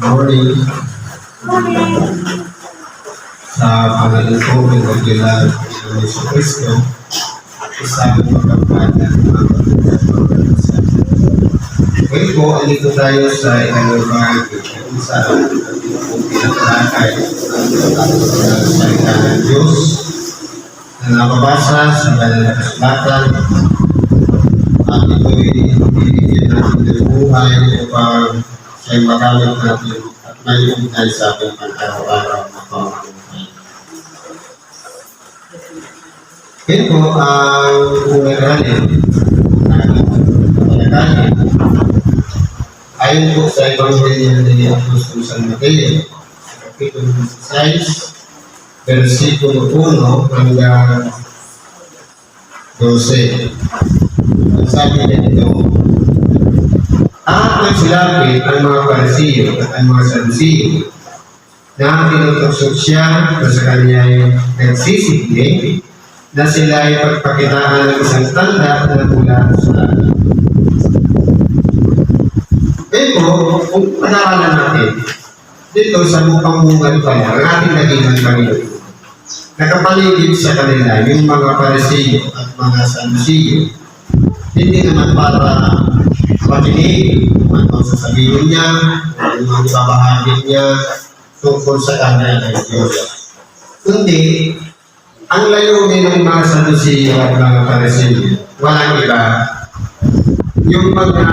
Morning. Sa pangalan ko, pinagkilan ng Yesu Cristo, isang pagkakaan ng mga pagkakaan Ngayon po, alito tayo sa ikalawang kung saan ating po pinatalakay ang salita ng Diyos na nakabasa sa banal na kasulatan at ito'y natin ng buhay upang siya'y makamit natin at maiuntay sa ating pang-araw-araw na pamumuhay. Po ang ng galing ayon po sa Ebanghelyo ni Apostol San Mateo, Kapitulo 16, versikulo 1 hanggang 12. Ang sabi niya At nagsilapit ang mga parisiyo at ang mga sadusiyo na tinutusok siya na sa kanya ay nagsisigli na sila ay pagpakitaan ng isang tanda na mula sa langit. Ito, kung panaralan natin, dito sa bukang bungal pa ang ating naginang Panginoon. Nakapaligid sa kanila yung mga parisiyo at mga sadusiyo. Hindi naman para makinig ano sasabihin niya, ano ang ibabahagi niya tungkol sa kanya ng Diyos. Kundi, ang layunin ng mga sadusiyo at mga parisiyo, walang iba. Yung mga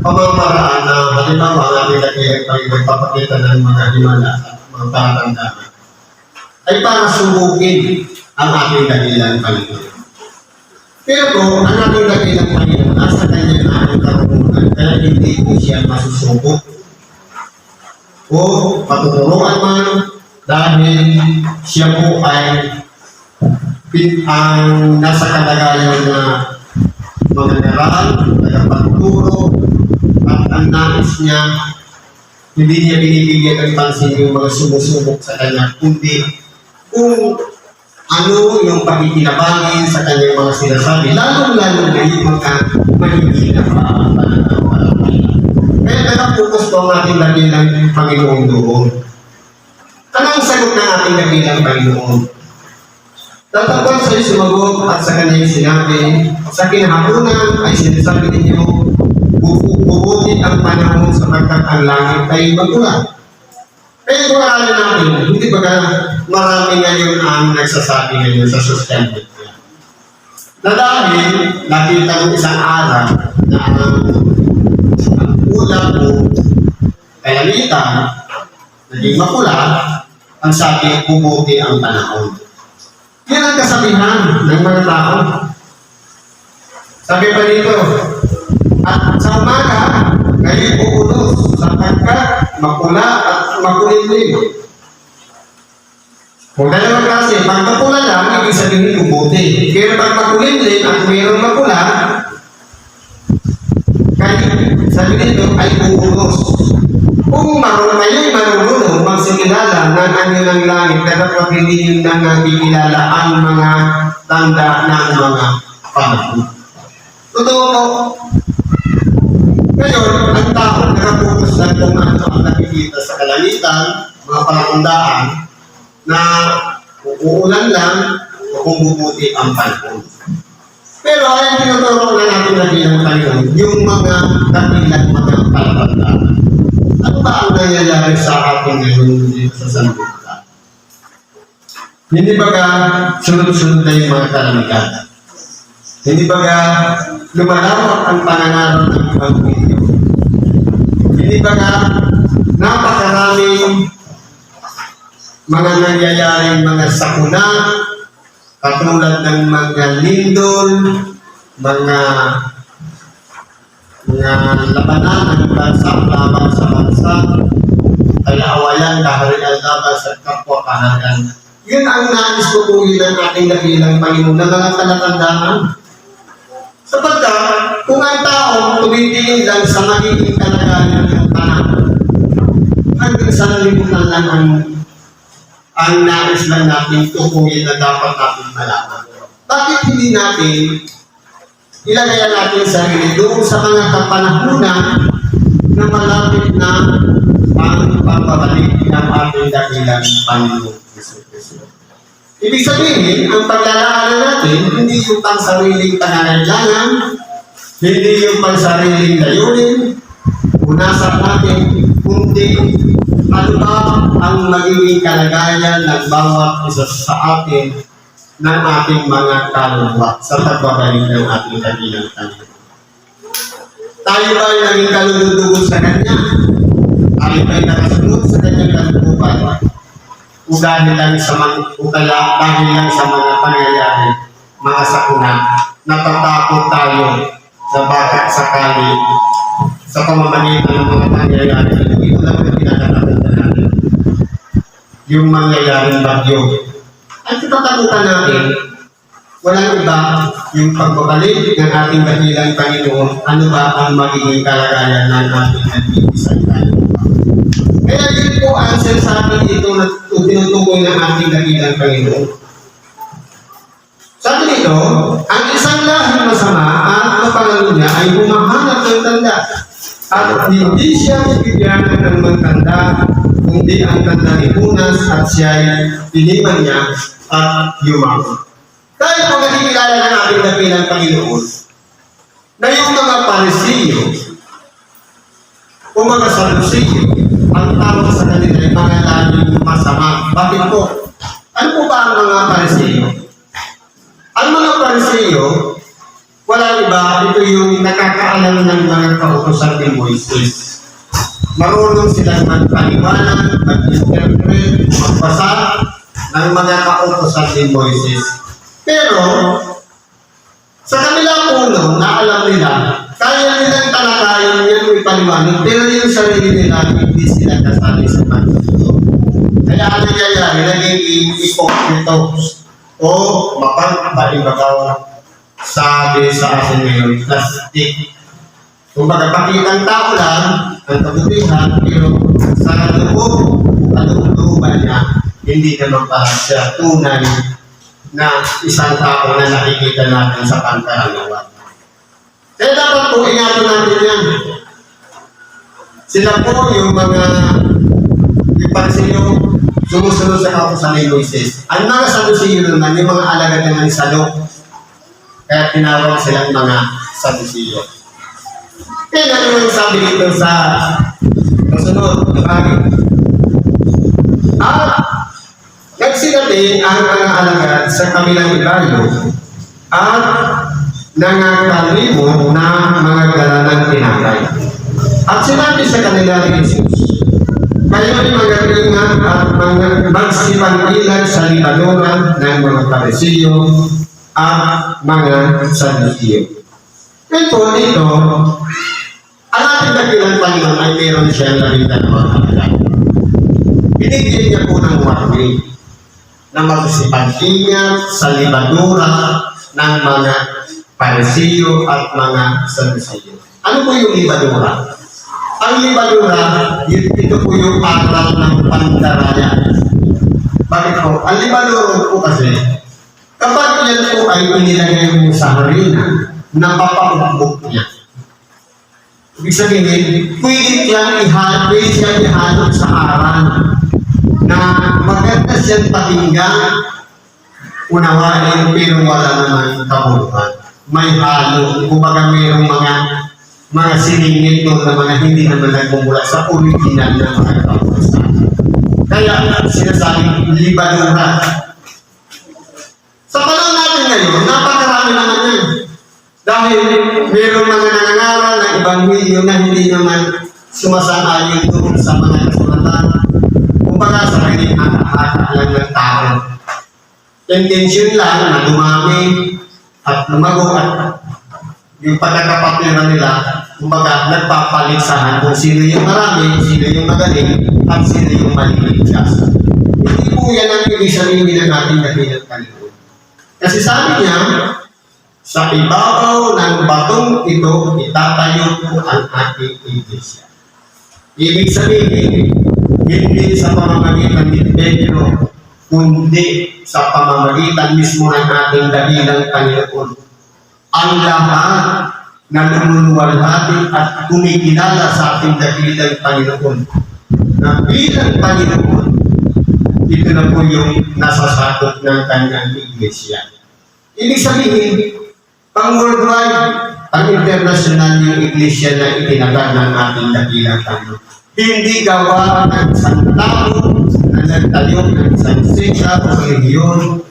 pamamaraan na halimbawa ang ating nakilang pag nagpapakita ng mga himala at mga palatandaan ay para sumukin ang ating dakilang Panginoon. Pero ang ating dakilang Panginoon, nasa kanya na ang karunungan, kaya hindi po siya masusubok o patuturuan man dahil siya po ay ang nasa kalagayan na mga naral, tagapagturo, at ang nais niya, hindi niya binibigyan ng pansin yung mga sumusubok sa kanya, kundi kung ano yung pakikinabangin sa kanyang mga sinasabi, lalong-lalo na yung mga magiging na pananaw Kaya nakapokus po ang ating dakilang Panginoon doon. Ano ang sagot ng ating dakilang Panginoon? Tatapos ay sumagot at sa kanyang sinabi, sa kinahapunan ay sinasabi ninyo, bubuti ang panahon sapagkat ang langit ay magulat. Pero kung alam natin, hindi ba ka marami ngayon ang nagsasabi ngayon sa social media? Na dahil nakita mo isang araw na ang ulam mo kalamitan, naging makula, ang sabi, bumuti ang panahon. Yan ang kasabihan ng mga tao. Sabi pa dito, at sa umaga, kayo uulos sapagkat makula at makulimlim. Kung dalawang klase, pag makula lang, ibig sabihin bubuti. Pero pag makulimlim at mayroong makula, kayo, sabi nito, ay uulos. Kung marunong kayo'y marunong magsikilala ng anyo ng langit, dapat hindi nyo na nakikilala ang mga tanda ng mga panahon. Totoo po. Ngayon, ang tao nakapokus lang kung ano ang nakikita sa kalamitan, mga palatandaan, na uulan lang o kung bubuti ang panahon. Pero ay tinuturo na natin na bilang Panginoon, yung mga dakilang mga palatandaan. Ano ba ang nangyayari sa atin ngayon dito sa sanlibutan? Hindi ba ka sunod-sunod na yung mga kalamidad? Hindi ba ka lumalawak ang pananaro ng Ebanghelyo? Hindi ba ka napakaraming mga nangyayaring mga sakuna, katulad ng mga lindol, mga mga labanan ng bansa laban sa bansa, kaya-awayan, kaharian laban sa kapwa kaharian. Yun ang nais tutuloy ng ating dakilang Panginoon na mga talatandaan. Sapagkat kung ang tao tumitingin lang sa magiging kalagayan ng panahon, hanggang sa nalimutan lang ang ang nais lang natin tukuyin na dapat natin malaman. Bakit hindi natin ilagay natin sa sarili doon sa mga kapanahunan na malapit na ang pagbabalik ng ating dakilang Panginoon. Ibig sabihin, ang paglalaanan natin, hindi yung pang sariling pangangailangan, hindi yung pang sariling layunin, unasan natin, kundi ano ba ang magiging kalagayan ng bawat isa sa atin ng ating mga kaluluwa sa pagbabalik ng ating dakilang Panginoon. Tayo ba ay naging kaluludugo sa Kanya? Tayo ba ay nakasunod sa Kanyang kaluluban? O dahil lang sa mga, kaya dahil lang sa mga pangyayari, mga sakuna, natatakot tayo sa baka sakali sa pamamagitan ng mga pangyayari. Ito lang ang pinakatakutan natin. Yung mangyayaring bagyo. Ang kitatakutan natin, walang iba yung pagbabalik ng ating dakilang Panginoon, ano ba ang magiging kalagayan ng ating kaluluwa. Kaya yun po ang sinasabi dito na tinutukoy ng ating dakilang Panginoon. Sabi nito, ang isang lahing masama at kapangalo niya ay humahanap ng tanda at hindi siya bibigyan ng magtanda kundi ang tanda ni Unas at siya ay tiniman niya at yumaman. Dahil kung nakikilala ng ating dakilang Panginoon, na yung mga parisiyo, o mga salusiyo, ang tawag sa kanila ay mga laging masama. Bakit po? Ano po ba ang mga parisiyo? Ang mga parisiyo, wala iba, ito yung nakakaalam ng mga kautosan ni Moises. Marunong silang magpaliwanag, mag-interpret, magbasa ng mga kautosan ni Moises. Pero, sa kanila puno, na alam nila, kaya nilang talakayin yan o ipaliwanag, pero yung sarili nila, hindi sila kasali sa pagtuto. Kaya ano nangyayari, naging ipokrito o mapagpalibagaw sabi sa atin ngayon, plastic. Kung pakitang tao lang, ang kabutihan, pero sa loob, kalooban niya, hindi naman pala siya tunay na isang tao na nakikita natin sa pangkaraniwan. Kaya dapat po ingatan natin yan. Sila po yung mga yung parisiyo sumusunod sa kautosan ni Moises. Ang mga sadusiyo naman, yung mga alagad naman ni Salo. Kaya tinawag silang mga sadusiyo. Kaya ano yung sabi dito sa kasunod, nakagi. At Nagsinati ang mga alagad sa kabilang ibayo at nangakalimo na mga galanang tinapay. At sinabi sa kanila ni Jesus, Kayo'y magalingat at magsipangilan sa libanuran ng mga parisiyo at mga sadusiyo. Ito, dito, ang ating dakilang Panginoon ay meron siyang labing dalawang alagad. Binigyan niya po ng warning na magsipag-ingat sa libadura ng mga parisiyo at mga sadusiyo. Ano po yung libadura? Ang libadura, ito po yung aral ng pandaraya. Bakit po? Ang libadura po kasi, kapag yan po ay inilagay mo sa harina, napapaubok niya. Ibig sabihin, pwede siyang ihalo, pwede siyang ihalo sa aral na maganda siyang pakinggan, unawain, pero wala naman kabuluhan. May halo, kumbaga mayroong mga mga siningit doon na mga hindi naman nagmumula sa original na mga kautosan. Kaya sinasabing libadura. Sa panahon natin ngayon, napakarami naman yan. Dahil mayroong mga nangangaral ng ebanghelyo na hindi naman sumasanayon doon sa mga kasulatan kumbaga sa kanyang hata lang ng tao. Intention lang na dumami at lumago at yung pagkakapatira nila, kumbaga nagpapaligsahan kung sino yung marami, sino yung magaling, at sino yung maliligtas. Hindi po yan ang ibig sabihin ng ating dakilang Panginoon. Kasi sabi niya, sa ibabaw ng batong ito, itatayo ko ang ating iglesia. Ibig sabihin, hindi sa pamamagitan ni Pedro, kundi sa pamamagitan mismo ng ating dahilang Panginoon. Ang lahat na lumuluwalhati at kumikilala sa ating dakilang Panginoon na bilang Panginoon, ito na po yung nasasakot ng kanyang iglesia. Ibig sabihin, pang worldwide, pang international yung iglesia na itinatag ng ating dakilang Panginoon. Hindi gawa ng isang tao na nagtayo ng isang siksa o reliyon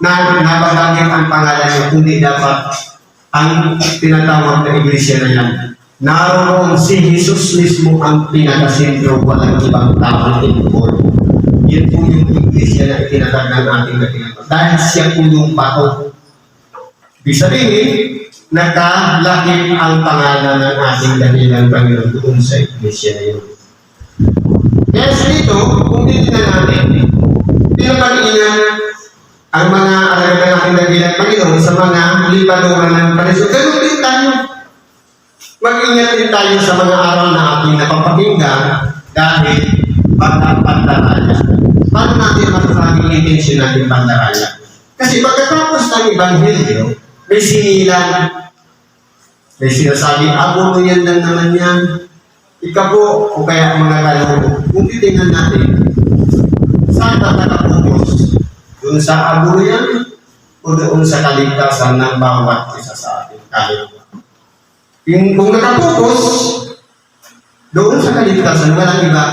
na nababagin ang pangalan niya, kundi dapat ang tinatawag na iglesia na yan. Naroon si Jesus mismo ang pinakasentro, walang ibang tao involved. Yan po yung iglesia na itinatag ng ating dakilang Dahil siya po yung bato. Ibig sabihin, nakalakip ang pangalan ng ating dakilang Panginoon doon sa iglesia na yun. Sa dito, kung titignan natin, pinapag-inan ang mga alaga ng ating dakilang Panginoon sa mga lipaduran ng parisyon. Ganun din tayo. Mag-ingat din tayo sa mga araw na ating napapakinggan dahil baka pandaraya. Paano natin masasabing intention natin pandaraya? Kasi pagkatapos ng Ebanghelyo, may sinilan. May sinasabi, abono yan lang naman yan. Ikaw po, o kaya mga kaloko. Kung titingnan natin, saan ka nakapukos? Doon sa abono yan? O doon sa kaligtasan ng bawat isa sa ating kaluluwa? Yung kung nakapukos, doon sa kaligtasan, walang iba,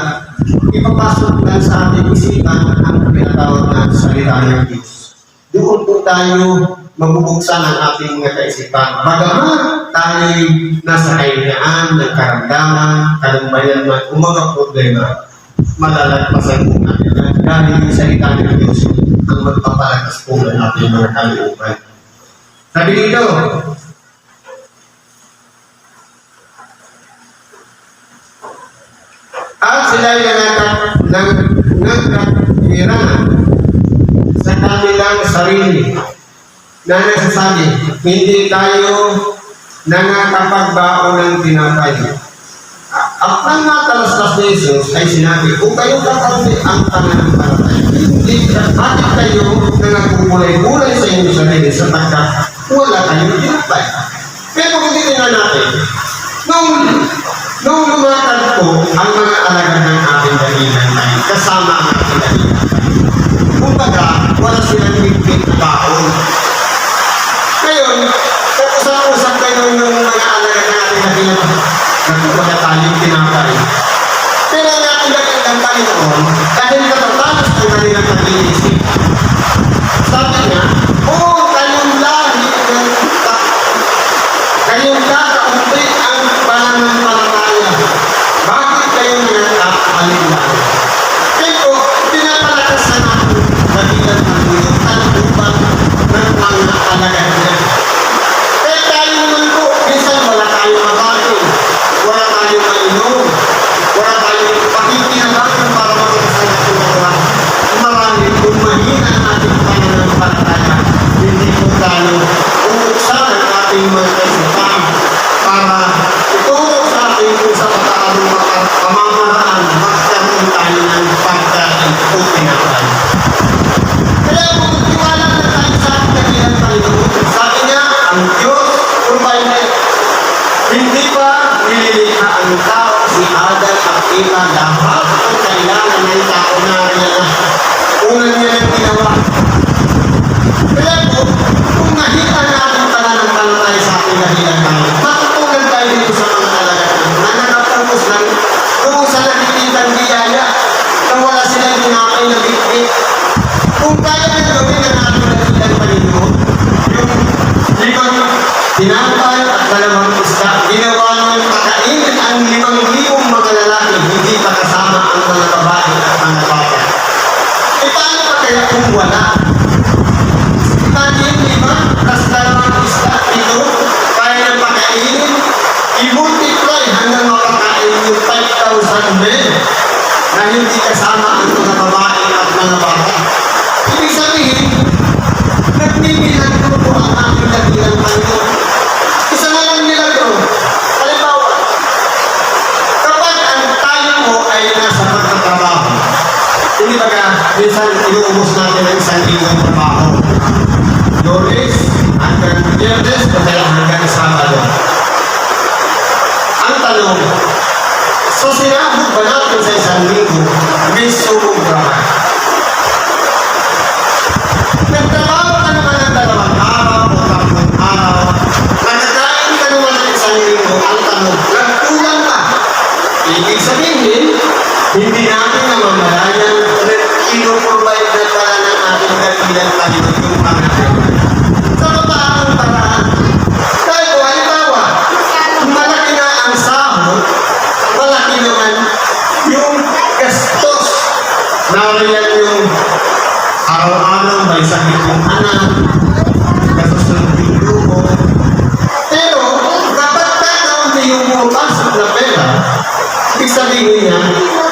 ipapasok lang sa ating isipan ang pinatawag na salita ng Diyos. Doon po tayo mabubuksan ang ating mga kaisipan. Bagamat tayo nasa kahinaan, ng karamdaman, kalumbayan man, o mga problema, malalagpasan po natin. Dahil yung salita ng Diyos ang magpapalakas po ng ating mga kalooban. Sabi dito, At sila ay nangatap ng nagkatirahan sa kanilang sarili na nagsasabi, hindi tayo nangakapagbaon ng tinapay. Ang pangatalastas ni Jesus ay sinabi, kung kayo kakampi ang pananampalataya, hindi bakit kayo nangagugulay-gulay sa inyong sarili sapagkat wala kayong tinapay. Pero kung titingnan natin, nung Nung lumakad po ang mga alaga ng ating dahilan ay kasama ang ating dahilan. Kumbaga, wala silang bigbig na baon. Panginoon, dahil katatalas ng kanilang pag-iisip, hindi pa nililikha ang tao si Adam at Eva lahat dalawang isda, ginawa ng pakainin ang limang libong mga lalaki, hindi pa kasama ang mga babae at mga bata. E paano pa kaya kung wala? Imagine, lima, plus dalawang isda, ito, kaya ng pakainin, i-multiply hanggang makakain yung 5,000 men na hindi kasama ang mga babae at mga bata. Ibig sabihin, nagbibilang ko ang Minsan, inuubos natin ang isang liwang trabaho. Lunes, hanggang Biyernes, o kaya hanggang Sabado. Ang tanong, so sinabog ba natin sa isang linggo, may sumubra ba? Nariyan yung araw-araw may sakit yung anak, kasusunod yung grupo. Pero, kapag kakaunti yung pumapasok na pera, ibig sabihin niya,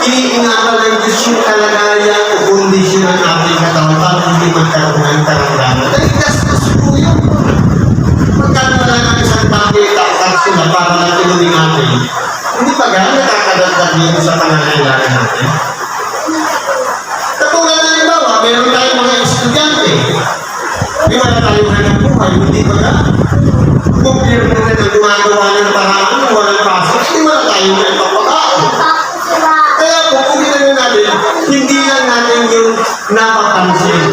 iniingatan ng Diyos yung kalagayan o kondisyon ng ating katawan para hindi magkaroon ng karamdaman. Dahil gastos po yun. Magkano na lang ang isang bagay taktak sila para lang tinuloy natin. Hindi pa gano'n nakakadagdag dito sa pangangailangan natin. Na meron tayong mga estudyante. Di wala tayong hanap buhay, hindi ba ga? Gobyerno na na gumagawa ng paraan na walang pasok, hindi wala tayong may papakaon. Kaya kung ginano natin, hindi lang natin yung napapansin.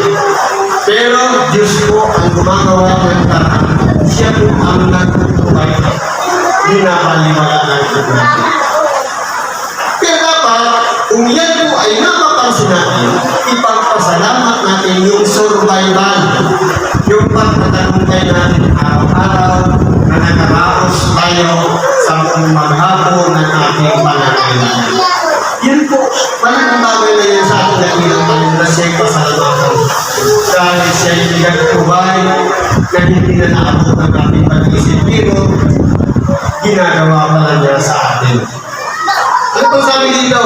Pero Diyos po ang gumagawa ng paraan. Siya po ang nagtutuway. Pinapaliwala ng Diyos. Kaya dapat, kung yan po ay napapansin natin, ipagpasalamat natin yung survival, yung pagtatagumpay natin araw-araw na nakaraos tayo sa maghapon ng ating panangailangan. Yun po, malaking bagay na yan sa ating dakilang Panginoon na siya'y pasalamatan. Dahil siya'y pinagtubay na hindi na naabot ng ating pag-isip. Pero, ginagawa pala niya sa atin. Ano po sabi dito?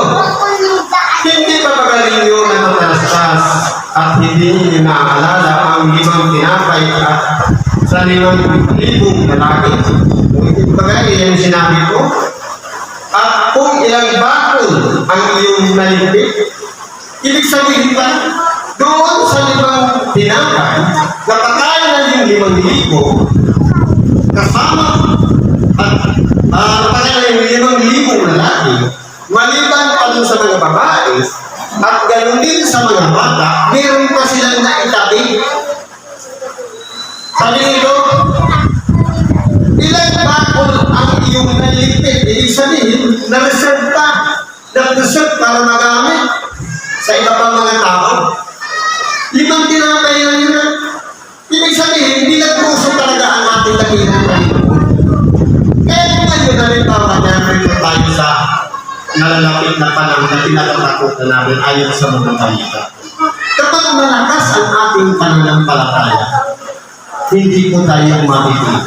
Hindi pa magaling yung natatalastas at hindi niyo naaalala ang limang tinapay at sa limang libong lalaki. Bagay, yan sinabi ko. At kung ilang bakol ang iyong nalipit, ibig sabihin ba, doon sa limang tinapay, napakain na yung limang libo, kasama at uh, napakain na yung limang libong lalaki, maliban pa dun sa mga babae, at ganoon din sa mga bata, meron pa silang naitabi. Sabi nito, ilang bakol ang iyong nalipit? Ibig sabihin, na-reserve ka, na-reserve para magamit sa iba pang mga tao. Limang tinapay na yun. Ibig sabihin, hindi nagpuso talaga ang ating dakilang nalalapit na panahon na pinatatakutan namin ayon sa mga balita. Kapag malakas ang ating pananampalataya, hindi po tayo matitig.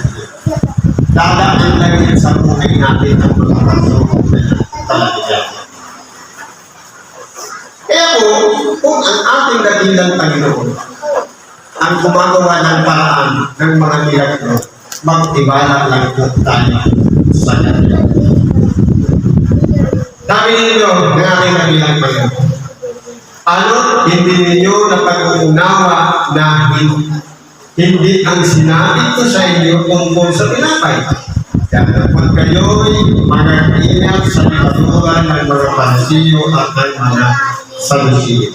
Dadaan lang yan sa buhay natin ang mga pagsubok na talaga. Kaya po, kung ang ating dakilang Panginoon ang gumagawa ng paraan ng mga milagro, magtiwala lang po tayo sa Kanya. Sabi ninyo ng ating kabilang Panginoon, ano hindi ninyo napag-uunawa na hin- hindi ang sinabi ko sa inyo tungkol sa tinapay? Kaya pag kayo'y mag-ingat sa pinaturan ng mga pansiyo at ng mga salusiyo.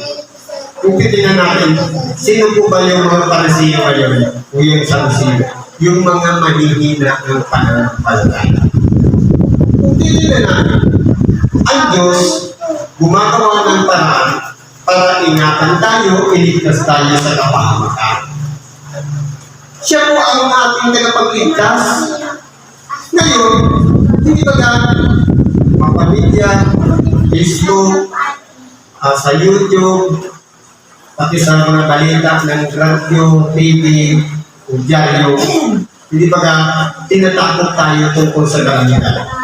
Kung titignan natin, sino po ba yung mga pansiyo ngayon o yung salusiyo? Yung mga mahihina ng pananampalataya. Kung titignan natin, ang Diyos gumagawa ng paraan para ingatan tayo, iligtas tayo sa kapahamakan. Siya po ang ating tagapagligtas. Ngayon, hindi ba mga pamilya, Facebook, ah, sa YouTube, pati sa mga balita ng radio, TV, o dyaryo, hindi ba tinatakot tayo tungkol sa kalangitan.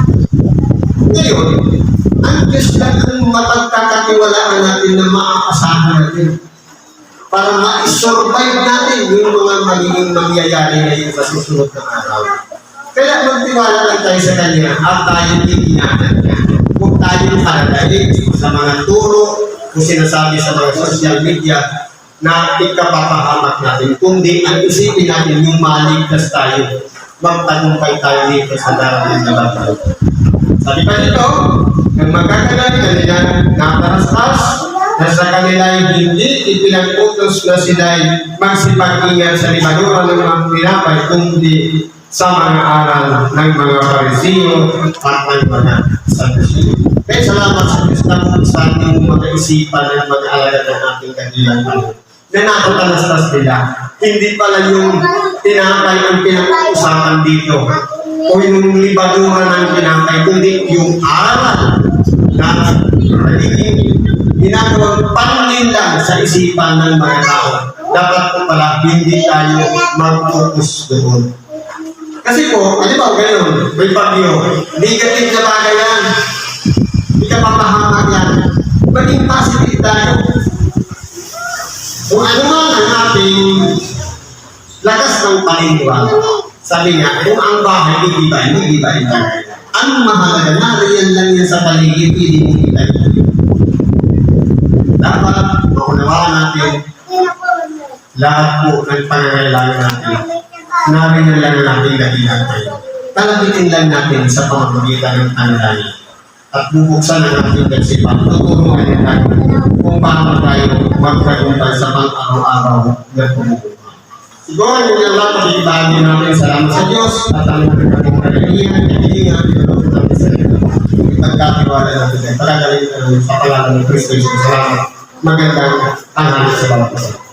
Ngayon, ang Diyos lang ang mapagkakatiwalaan natin na maaasahan natin para ma-survive natin yung mga magiging mangyayari ngayon sa susunod na araw. Kaya magtiwala lang tayo sa Kanya at tayo titingnan niya. Kung tayo kalagayin sa mga turo, kung sinasabi sa mga social media, na ikapapahamak natin, kundi ang isipin natin yung maligtas tayo, magtagumpay tayo dito sa darating na bagay. Sabi pa dito, ang magkakalat kanila naparastas na sa kanila hindi ipinag-utos na sila magsipag-ingat sa libanuran ng mga pinapay kundi sa mga aral ng mga parisiyo at ng mga sadusiyo. Kaya salamat sa kung sa ating mga isipan ng mag-aalaga ng ating kagilang na nakatalastas nila. Hindi pala yung tinapay ang pinag-uusapan dito o yung libaduhan ng tinapay, kundi yung aral na nagiging ginagawang panlinlang sa isipan ng mga tao. Dapat po pala hindi tayo mag-focus doon. Kasi po, ano ba, ganun, may bagyo, negative na bagay yan. Hindi ka yan. Maging positive tayo. Kung ano man ang ating lakas ng paniniwala, sabi niya, kung ang bahay, hindi ba, hindi ba ito. Ang mahalaga, nariyan lang yan sa paligid, hindi mo kita Dapat maunawaan natin lahat po ng pangangailangan natin. Nariyan lang ang ating dahilan tayo. Talagitin lang natin sa pamamagitan ng tanday. At bubuksan ang ating kasipan. Tuturuan tayo kung paano tayo magkagumpay sa pang-araw-araw na pumupunta. Siguro yung yung lahat ng ibagi natin salamat sa Diyos at ang mga ating kagalingan, kaibigan, pinulog natin sa iyo. Ipagkatiwala natin sa pagkagaling sa palalan ng Kristo Jesus. Salamat. Magandang tanghali sa bawat isa.